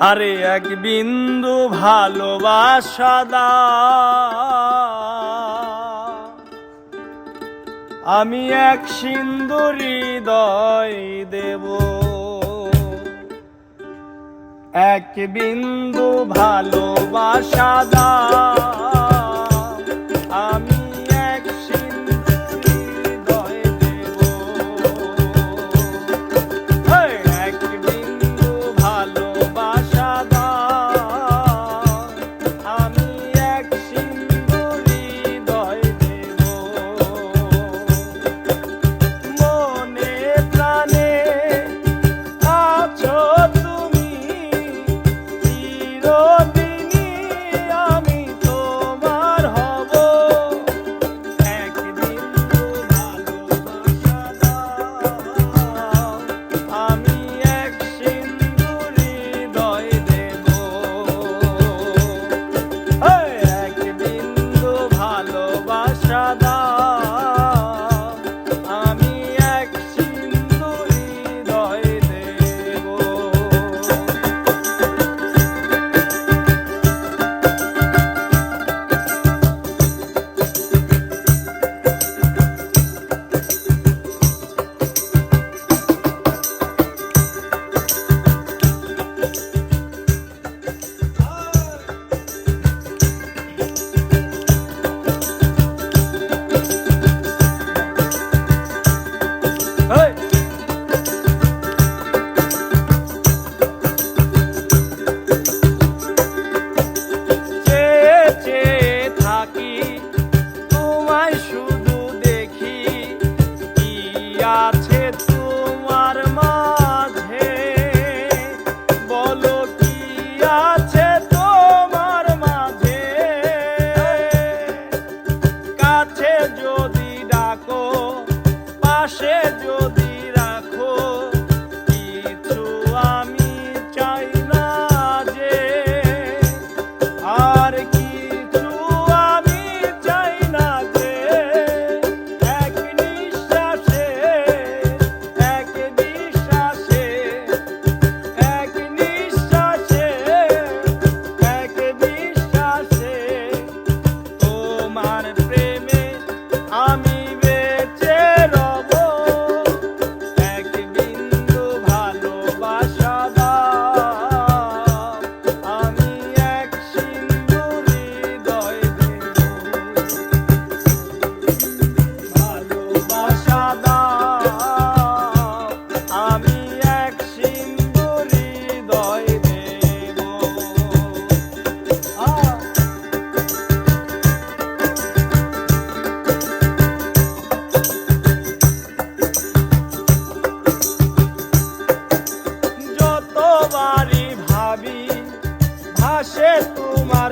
আরে এক বিন্দু ভালোবাসা দা। আমি এক সিন্ধু হৃদয় দেব। এক বিন্দু ভালোবাসা দা। আসে শেষ তোমার